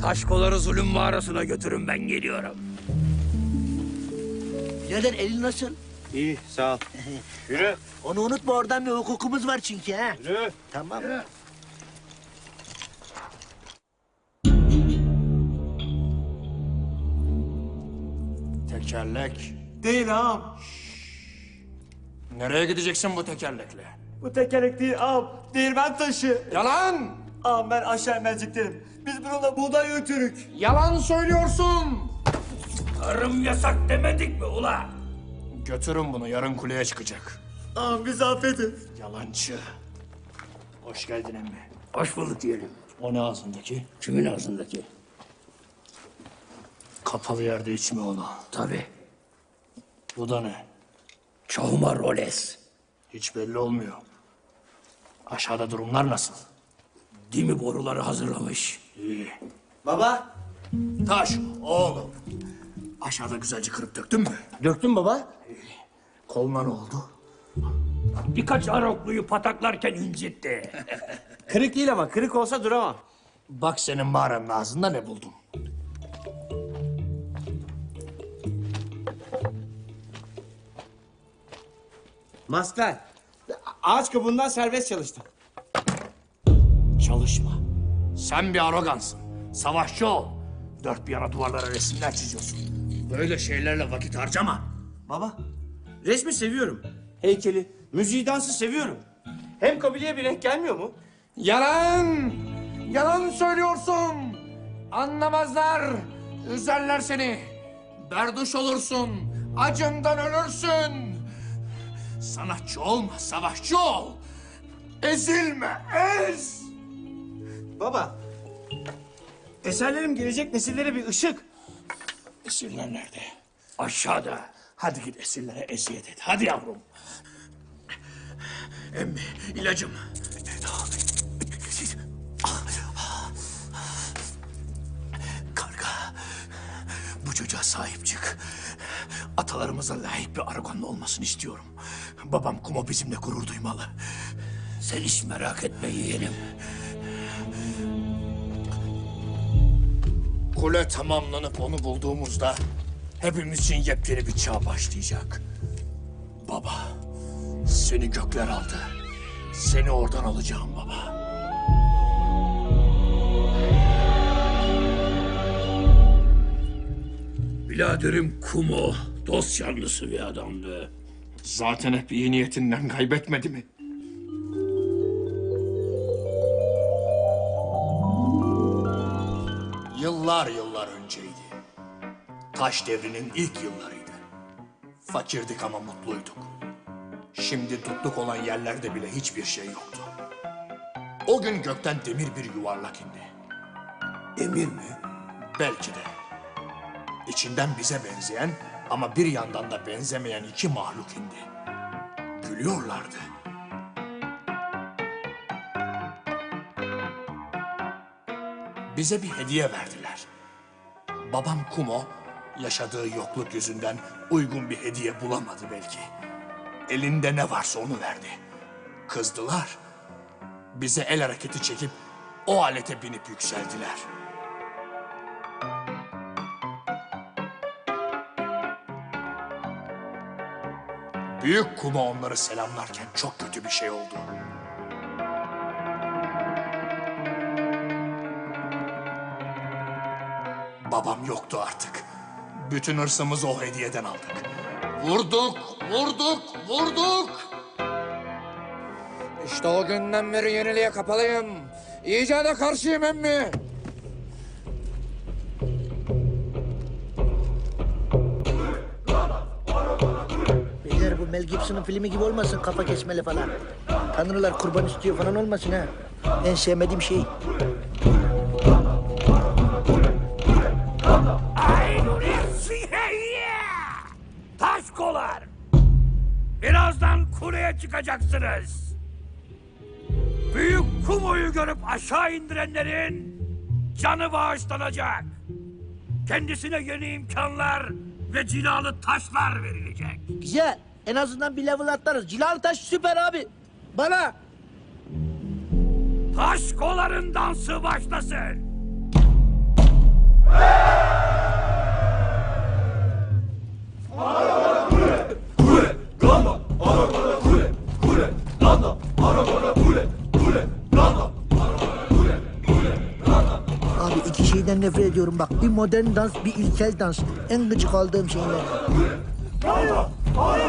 Taşkoları zulüm mağarasına götürün ben geliyorum. Birader elin nasıl? İyi sağ ol. Yürü. Onu unutma oradan bir hukukumuz var çünkü ha. Yürü. Tamam. Tekerlek. Değil ağam. Nereye gideceksin bu tekerlekle? Bu tekerlek değil ağam. Değirmen taşı. Yalan! Ağam ben aşağı merceklerim. Biz bununla buğday götürük. Yalan söylüyorsun! Tarım yasak demedik mi ula? Götürün bunu yarın kuleye çıkacak. Ağam bizi affedin. Yalancı. Hoş geldin emmi. Hoş bulduk diyelim. O ne ağzındaki? Kimin ağzındaki? Kapalı yerde içme onu. Tabii. Bu da ne? Çoğuma roles. Hiç belli olmuyor. Aşağıda durumlar nasıl? Dimi boruları hazırlamış. İyi. Baba. Taş oğlum. Aşağıda güzelce kırıp döktün mü? Döktün baba. Koluna ne oldu? Birkaç arokluyu pataklarken incitti. Kırık değil ama kırık olsa duramam. Bak senin mağaranın ağzında ne buldum. Maskler. Ağaç kabuğundan serbest çalıştım. Çalışma. Sen bir arogansın. Savaşçı ol. Dört bir yana duvarlara resimler çiziyorsun. Böyle şeylerle vakit harcama. Baba. Resmi seviyorum. Heykeli, müziği, dansı seviyorum. Hem kabileye bir renk gelmiyor mu? Yalan! Yalan söylüyorsun! Anlamazlar! Üzerler seni! Berduş olursun! Acından ölürsün! Sanatçı olma, savaşçı ol! Ezilme, ez! Baba. Eserlerim gelecek nesillere bir ışık. Esirler nerede? Aşağıda. Hadi git esirlere eziyet et. Hadi yavrum. Emmi, ilacım. Karga, bu çocuğa sahip çık. Atalarımıza layık bir Aragonlu olmasını istiyorum. Babam Kumo bizimle gurur duymalı. Sen hiç merak etme yeğenim. Kule tamamlanıp onu bulduğumuzda hepimiz için yepyeni bir çağ başlayacak. Baba, seni gökler aldı. Seni oradan alacağım baba. Biraderim Kumo dost yanlısı bir adamdı. Zaten hep iyi niyetinden kaybetmedi mi? Yıllar yıllar önceydi. Taş devrinin ilk yıllarıydı. Fakirdik ama mutluyduk. Şimdi tutluk olan yerlerde bile hiçbir şey yoktu. O gün gökten demir bir yuvarlak indi. Emir mi? Belki de. İçinden bize benzeyen ama bir yandan da benzemeyen iki mahluk indi. Gülüyorlardı. Bize bir hediye verdiler. Babam Kumo yaşadığı yokluk yüzünden uygun bir hediye bulamadı belki. Elinde ne varsa onu verdi. Kızdılar. Bize el hareketi çekip o alete binip yükseldiler. Büyük kuma onları selamlarken çok kötü bir şey oldu. Yoktu artık. Bütün hırsımızı o hediyeden aldık. Vurduk, vurduk, vurduk. İşte o günden beri yeniliğe kapalıyım. İcada karşıyım emmi. Beyler bu Mel Gibson'ın filmi gibi olmasın kafa kesmeli falan. Tanrılar kurban istiyor falan olmasın ha. En sevmediğim şey. ortaya çıkacaksınız. Büyük kumoyu görüp aşağı indirenlerin canı bağışlanacak. Kendisine yeni imkanlar ve cilalı taşlar verilecek. Güzel. En azından bir level atlarız. Cilalı taş süper abi. Bana. Taş koların dansı başlasın. Allah! randa Para para pule pule randa Abi iki şeyden nefret ediyorum bak. Bir modern dans, bir ilkel dans. En gıcık aldığım şeyler. Hayır, hayır.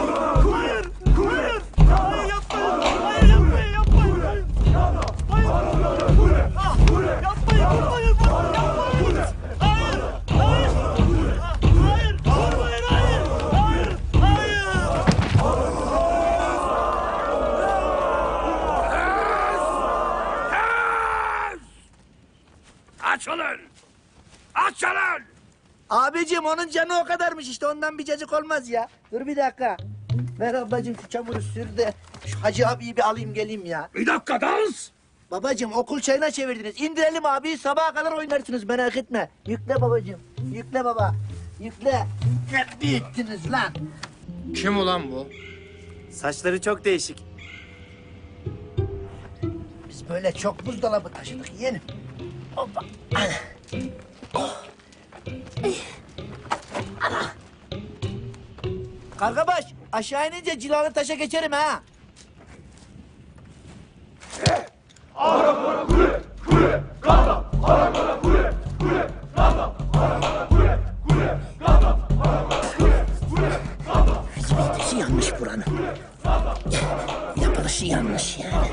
Onun canı o kadarmış işte ondan bir cacık olmaz ya. Dur bir dakika. Ver ablacığım şu çamuru sür de şu hacı abiyi bir alayım geleyim ya. Bir dakika dans! Babacığım okul çayına çevirdiniz. İndirelim abiyi sabaha kadar oynarsınız merak etme. Yükle babacığım. Yükle baba. Yükle. Ne büyüttünüz lan. Kim ulan bu? Saçları çok değişik. Biz böyle çok buzdolabı taşıdık yeğenim. Hoppa. Kargabaş aşağı inince cilalı taşa geçerim ha. Hizmetisi yanlış buranın. Yapılışı yanlış yani.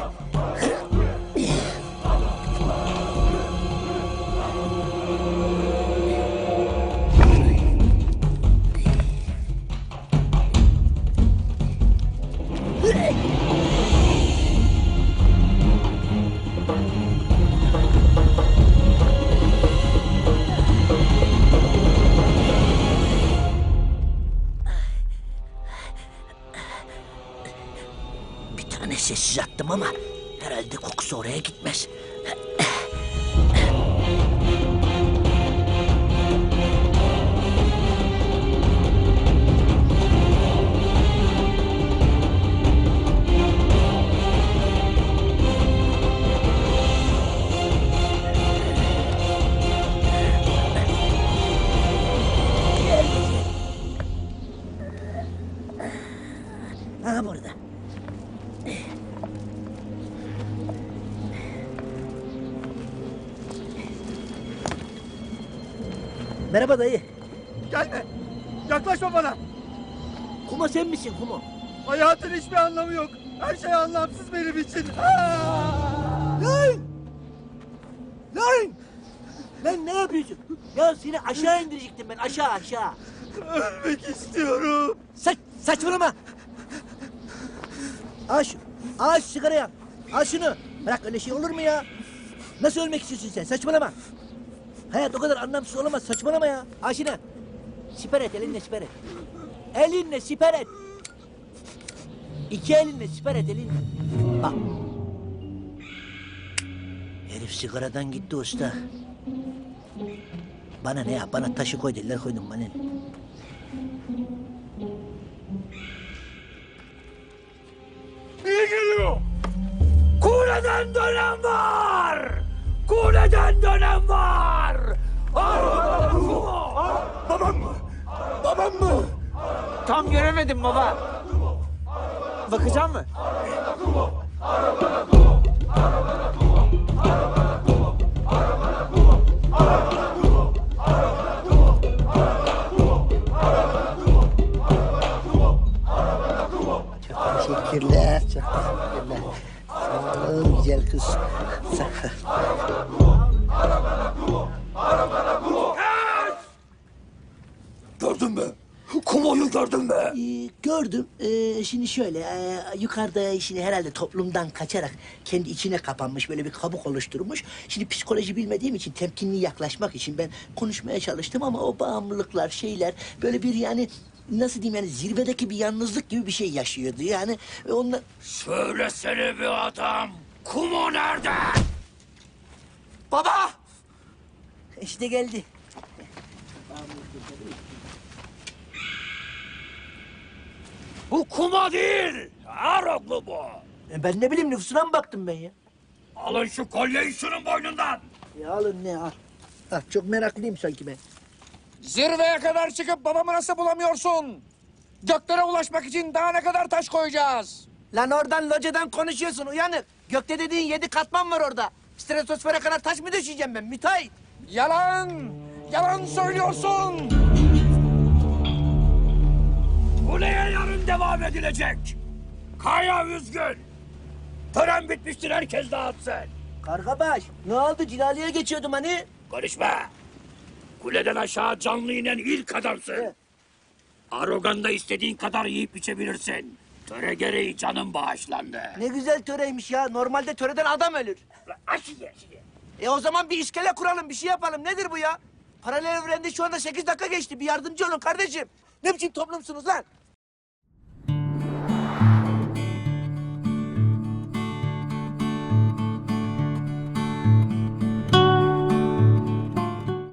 Sessiz attım ama herhalde kokusu oraya gitmez. Merhaba dayı. Gelme. Yaklaşma bana. Kuma sen misin Kumo? Hayatın hiçbir anlamı yok. Her şey anlamsız benim için. Lan! Lan! Lan ne yapıyorsun? Ya seni aşağı indirecektim ben aşağı aşağı. Ölmek istiyorum. Saç, saçmalama. Al şu, al şu sigarayı. Al şunu. Bırak öyle şey olur mu ya? Nasıl ölmek istiyorsun sen? Saçmalama. Hayat o kadar anlamsız olamaz. Saçmalama ya. Al şunu. Siper et, elinle siper et. Elinle siper et. İki elinle siper et, elinle. Bak. Herif sigaradan gitti usta. Bana ne ya? Bana taşı koy dediler koydum bana ne? Kuleden dönen var! Babam mı? Babam mı? Tam göremedim baba. Bakacağım mı? Teşekkürler, çok teşekkürler. Ol güzel kız. Gördün mü? Kumoyu gördün mü? Ee, gördüm. Ee, şimdi şöyle, ee, yukarıda şimdi herhalde toplumdan kaçarak kendi içine kapanmış, böyle bir kabuk oluşturmuş. Şimdi psikoloji bilmediğim için temkinli yaklaşmak için ben konuşmaya çalıştım ama o bağımlılıklar, şeyler böyle bir yani nasıl diyeyim yani zirvedeki bir yalnızlık gibi bir şey yaşıyordu. Yani onlar Söylesene bir adam. Kumo nerede? Baba! işte geldi. Bu kuma değil. Aroglu bu. E, ben ne bileyim nüfusuna mı baktım ben ya? Alın şu kolyeyi şunun boynundan. Ya alın ne al. Ah, çok meraklıyım sanki ben. Zirveye kadar çıkıp babamı nasıl bulamıyorsun? Göklere ulaşmak için daha ne kadar taş koyacağız? Lan oradan locadan konuşuyorsun uyanık. Gökte dediğin yedi katman var orada. Stratosfere kadar taş mı düşeceğim ben müteahhit? Yalan! Yalan söylüyorsun. Kuleye yarın devam edilecek. Kaya üzgün. Tören bitmiştir herkes dağıtsın. Kargabaş ne oldu Cilali'ye geçiyordum hani? Konuşma. Kuleden aşağı canlı inen ilk adamsın. Aroganda istediğin kadar yiyip içebilirsin. Töre gereği canın bağışlandı. Ne güzel töreymiş ya. Normalde töreden adam ölür. Aşıya aşıya. E o zaman bir iskele kuralım, bir şey yapalım. Nedir bu ya? Paralel evrende şu anda sekiz dakika geçti. Bir yardımcı olun kardeşim. Ne biçim toplumsunuz lan?